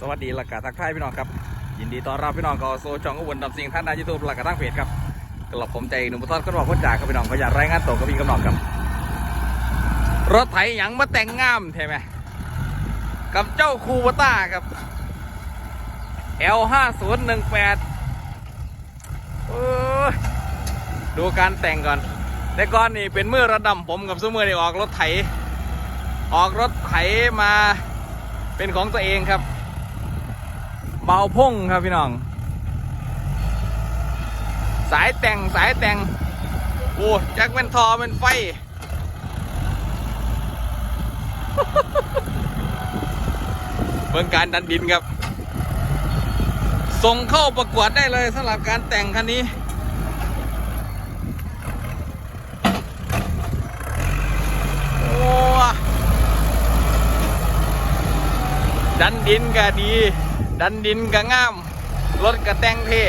สวัสดีหลักกาทักทายพี่น้องครับ ยินดีต้อนรับพี่น้องเข้าสู่ช่องอุบลดำสิงท่านนายยูทูบหลักกาทั้งเพจครับกลับผมใจหนุ่มพุทธก็บอกคนจ่าครับพี่น้องขยันรายงานตัวกับพี่กำนองครับ รถไถหยังมาแต่งงามใช่ไหมกับเจ้าคูวต้าครับ L 5 0 1 8ดูการแต่งก่อน แต่ก่อนนี่เป็นมือระดำผมกับซูมือนี่ออกรถไถ ออกรถไถมาเป็นของตัวเองครับ บาพุ่งครับพี่น้อง สายแต่งสายแต่งโอ้จักเป็นทอเป็นไฟ เบิ่งการดันดินครับ ส่งเข้าประกวดได้เลยสำหรับการแต่งคันนี้โอ้ ดันดินก็ดี ดันดินก็งาม รถก็แต่งเท่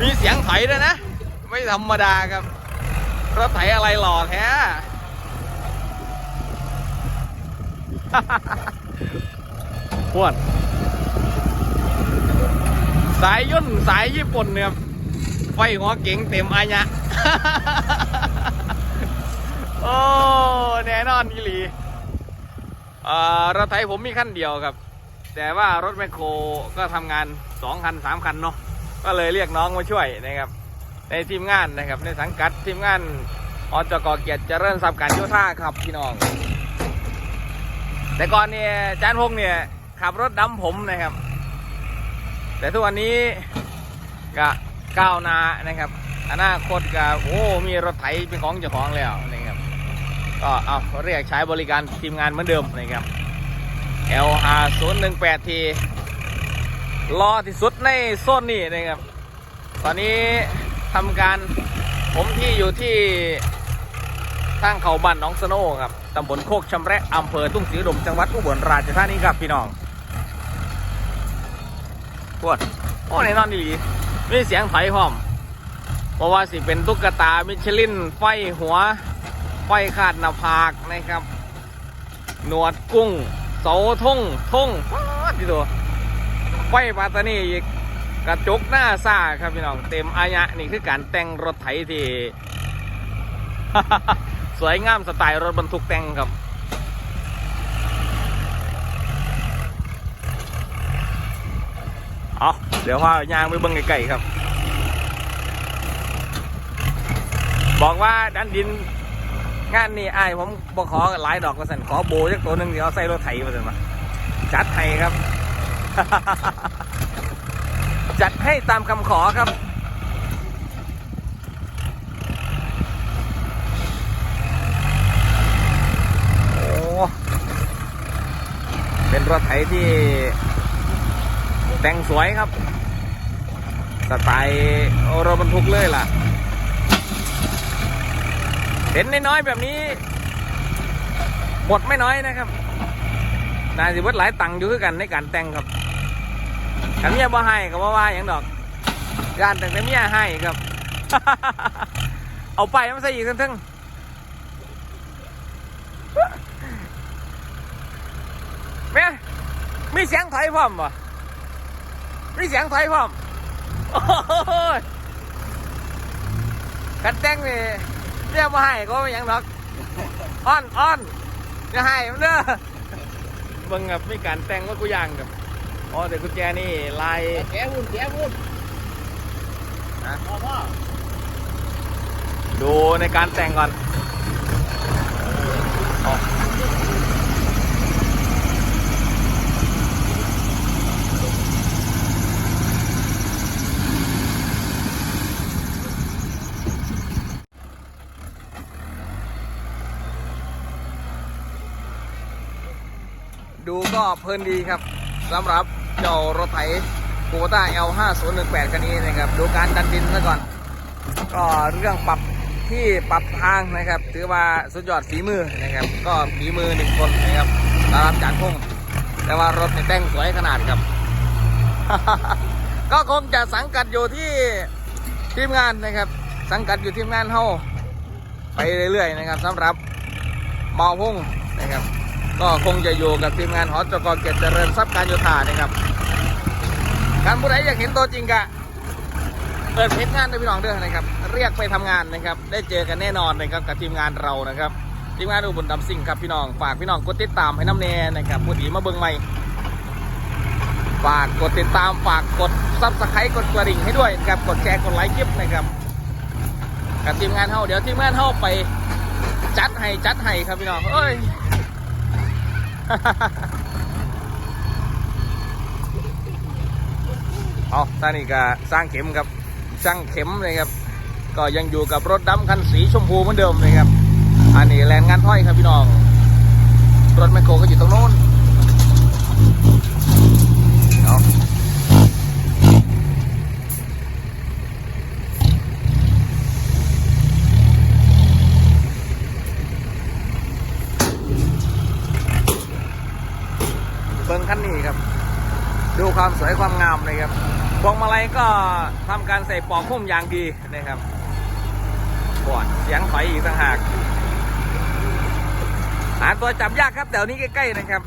มีเสียงไถด้วยนะ ไม่ธรรมดาครับ รถไถอะไรหล่อแท้ พวด สายยุ่นสายญี่ปุ่นเนี่ยไฟหัวเก๋งเต็มอายะ โอ้ แน่นอนอีหลี รถไถผมมีคันเดียวครับ แต่ว่ารถแมคโครก็ทำงานสองคันสามคันเนาะก็เลยเรียกน้องมาช่วยนะครับ ในทีมงานนะครับ ในสังกัดทีมงานอจกเกียรติเจริญทรัพย์การโยธาครับพี่น้อง แต่ก่อนเนี่ยจานพงเนี่ยขับรถดำผมนะครับ แต่ทุกวันนี้ก็ก้าวนานะครับอนาคตก็โอ้มีรถไถเป็นของเจ้าของแล้วนะครับ ก็เอาเรียกใช้บริการทีมงานเหมือนเดิมนะครับ LR 0 1 8 T รอที่สุดในโซนนี้นะครับ ตอนนี้ทำการผมที่อยู่ที่ทางเขาบันน้องสโนครับตำบลโคกชำแระอำเภอตุ้งศรีดมจังหวัดอุบลราชธานีครับพี่น้องปวดโอ้ในนอนดีมีเสียงไถพร้อมเพราะว่าสิเป็นตุ๊กตามิชลินไฟหัว ไฟขาดหน้าผากนะครับ หนวดกุ้งเสาทงทงป๊าดที่ตัวไฟปาตานีอีกกระจกหน้าซ่าครับพี่น้องเต็มอายะนี่คือการแต่งรถไถที่ สวยงามสไตล์รถบรรทุกแต่งครับเอาเดี๋ยวว่ายางไปเบิ้งไกลๆครับ บอกว่าดันดิน งานนี้ไอ้ผมบอกขอหลายดอกกระสันขอโบจักตัวหนึ่งเดี๋ยวใส่รถไถมาสันมาจัดให้ครับ จัดให้ตามคำขอครับโอ้เป็นรถไถที่ แต่งสวยครับ สไตล์รถบรรทุกเลยล่ะ เห็นน้อยๆแบบนี้ หมดไม่น้อยนะครับนายสิวัดหลายตังค์อยู่คือกันในการแต่งครับขันเมียบ่ให้ก็บ่ว่าอย่างดอกการแต่งแต่เมียให้ครับ เอาไปมันใส่อีกทั้งๆแม่มีเสียงไถพร้อมบ่มีเสียงไถพร้อมโอ้ยกันแต่งนี่ เรียกว่าให้ก็ไม่หยังดอกอ้อนอ้อนจะให้มันเด้อเบิ่งกับมีการแต่งว่ากูย่างกับอ๋อแต่กุญแจนี่ลายแกวุ่นแกวุ่นนะพ่อพ่อดูในการแต่งก่อน เพลินดีครับสำหรับเจ้ารถไถโ o ต้า L5018 คันนี้นะครับดูการดันดินซะก่อน ก็เรื่องปรับที่ปรับทางนะครับ ถือว่าสุดยอดฝีมือนะครับ ก็ฝีมือหนึ่งคนนะครับสำหรับจานพงแต่ว่ารถเนี่แต่งสวยขนาดครับ ก็คงจะสังกัดอยู่ที่ทีมงานนะครับ สังกัดอยู่ทีมงานเฮาไปเรื่อยๆนะครับสำหรับเมาพุ่งนะครับ ก็คงจะอยู่กับทีมงานหอจกเกียรติเจริญทรัพย์การโยธานะครับการผู้ใดอยากเห็นตัวจริงกะเปิดเพจงานด้พี่น้องเด้อนะครับ เรียกไปทำงานนะครับ ได้เจอกันแน่นอนนะครับกับทีมงานเรานะครับทีมงานอุบลดำซิ่งครับพี่น้องฝากพี่น้องกดติดตามให้น้ำแน่นะครับผู้ดีมาเบิ่งใหม่ฝากกดติดตามฝากกดซับสไครต์กดกระดิ่งให้ด้วยนะครับกดแชร์กดไลค์คลิปนะครับกับทีมงานเฮาเดี๋ยวทีมงานเฮาไปจัดให้จัดให้ครับพี่น้องเอ้ย เอาท่านี่ก็สร้างเข็มครับสร้างเข็มเลยครับ ก็ยังอยู่กับรถดำคันสีชมพูเหมือนเดิมเลยครับ อันนี้แลนงานถ้อยครับพี่น้อง รถแมคโครก็อยู่ตรงโน้นเอาเบิ้งคันนี้ครับ ดูความสวยความงามเลยครับพวงมาลัย ก็ทำการใส่ปอกหุ้มยางดีนะครับปวดเสียงถอยอีกต่างหาก หาตัวจับยากครับแถวนี้ใกล้ๆนะครับ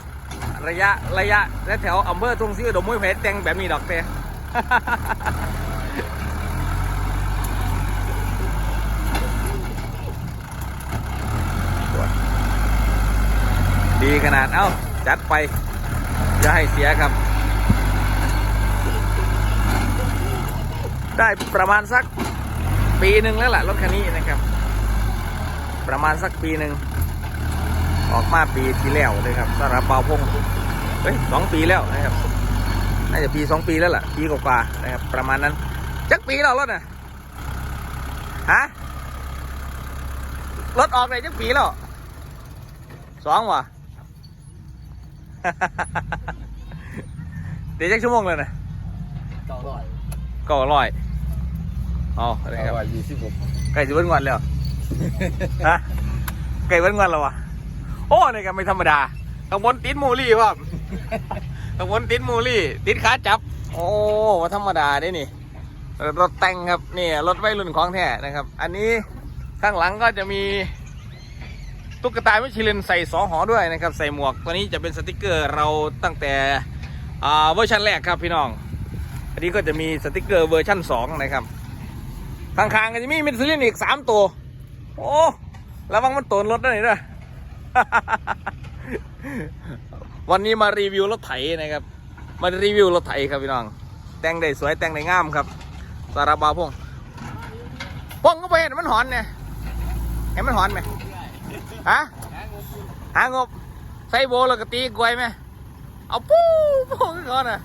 ระยะระยะและแถวอำเภอทุ่งซิ้วดมมุ้ยเพชรแตงแบบนี้ดอกเตดีขนาด เอ้า จัดไปอย่าให้เสียครับ ได้ประมาณสักปีหนึ่งแล้วล่ะรถคันนี้นะครับ ประมาณสักปีหนึ่งออกมาปีที่แล้วเลยครับสำหรับเบาพงเฮ้ยสองปีแล้วนะครับน่าจะปีสองปีแล้วล่ะ ปีกว่าๆนะครับ ประมาณนั้นจักปีแล้วรถน่ะฮะรถออกเลยจักปีแล้วสองวะเดี๋ยวจักชั่วโมงเลยนะเก้าร้อย ก็อร่อยอ๋ออะไรครับเก้าร้อยยี่สิบหกไก่จะเบิ้งวันแล้วฮะไก่เบิ้งวันแล้ววะโอ้นี่ก็ไม่ธรรมดาข้างบนติดมูลี่ครับข้างบนติดมูลี่ ติดขาจับ โอ้ว่าธรรมดาได้นี่รถแต่งครับนี่รถวัยรุ่นของแท้นะครับ อันนี้ข้างหลังก็จะมีตุ๊กตามิชลินใส่สองหอด้วยนะครับ ใส่หมวกตัวนี้จะเป็นสติกเกอร์เราตั้งแต่อ่าเวอร์ชันแรกครับพี่น้องอั นี้ก็จะมีสติกเกอร์เวอร์ชันสองนะครับข้างๆก็จะมีมิชลินอีกสามตัว โอ้ระวังมันตนรถด้วยนี่ด้วยวันนี้มารีวิวรถไถนะครับ มารีวิวรถไถครับพี่น้อง แต่งได้สวยแต่งได้งามครับ สาราบาพงพงก็ไปเห็นมันหอนเนี่ยเห็นมันหอนไหมฮะหางบ ใส่โบแล้วก็ตีกล้วยไหมเอาปู้ปู้ก่อนอะ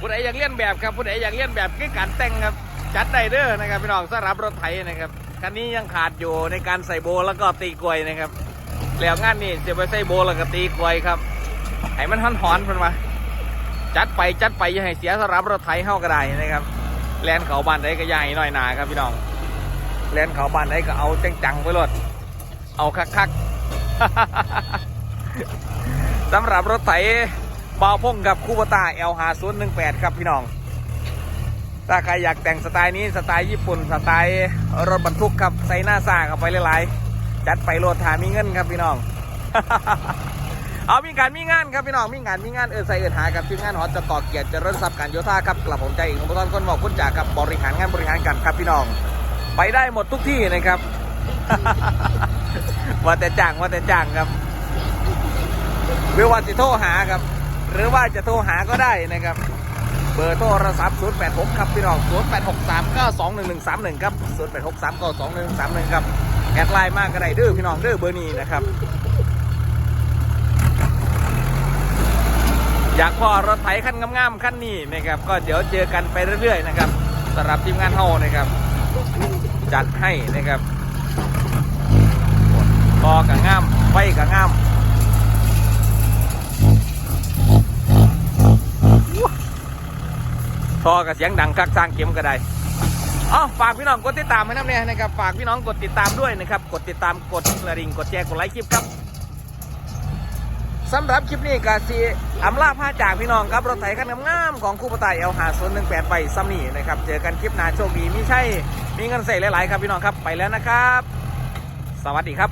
ผู้ใดอยากเลียนแบบครับผู้ใดอยากเลียนแบบคือการแต่งครับ จัดได้เด้อนะครับพี่น้องสำหรับรถไถนะครับคันนี้ยังขาดอยู่ในการใส่โบแล้วก็ตีกลวยนะครับ แล้วงานนี้จะไปใส่โบแล้วก็ตีกลวยครับให้มันหอนหอนๆเพิ่นมาจัดไปจัดไปอย่าให้เสียสำหรับรถไถเฮาก็ได้นะครับแลนเขาบ้านใดก็อย่าให้น้อยหนาครับพี่น้องแลนเขาบ้านใดก็เอาจังๆไปรถเอาคักๆ สำหรับรถไถบาวพงกับคูปตา L 5 0 1 8 ครับพี่น้อง ถ้าใครอยากแต่งสไตล์นี้สไตล์ญี่ปุ่น สไตล์รถบรรทุกครับใส่หน้าซ่าเข้าไปหลายๆ จัดไปโหลดถามีเงินครับพี่น้อง เอามีการมีงานครับพี่น้องมีงานมีงานเออใส่เออหากับทีมงานหอจะก่อเกียรติเจริญทรัพย์การโยธาครับกลับผมใจอีกหนุ่มต้นคนบอกคุณจากกับบริหารงานบริหารกันครับพี่น้อง ไปได้หมดทุกที่นะครับว่าแต่จ้างว่าแต่จ้างครับ หรือว่าจะโทรหาครับ หรือว่าจะโทรหาก็ได้นะครับ เบอร์โทรศัพท์086 ครับพี่น้อง0863921131 ครับ 0863921131 ครับ แอดไลน์มากก็ได้เด้อพี่น้องเด้อเบอร์นี้นะครับ อยากพอรถไถคันงามๆคันนี้นะครับ ก็เดี๋ยวเจอกันไปเรื่อยๆนะครับสำหรับทีมงานเฮานะครับ จัดให้นะครับกอกับงามไฟกับงาม ทอกับเสียงดังคักสร้างเข็มก็ได้อ๋อฝากพี่น้องกดติดตามให้น้ำเนี่ยนะครับฝากพี่น้องกดติดตามด้วยนะครับกดติดตามกดกระดิ่งกดแชร์กดไลค์คลิปครับสำหรับคลิปนี้กาซีอำลาผ้าจากพี่น้องครับรถไถคันงามของคู่ปตายเอลหาศูนย์หนึ่งแปดไปซัมนี่นะครับเจอกันคลิปหน้าโชคดีมีใช่มีเงินใส่หลายๆครับพี่น้องครับไปแล้วนะครับ สวัสดีครับ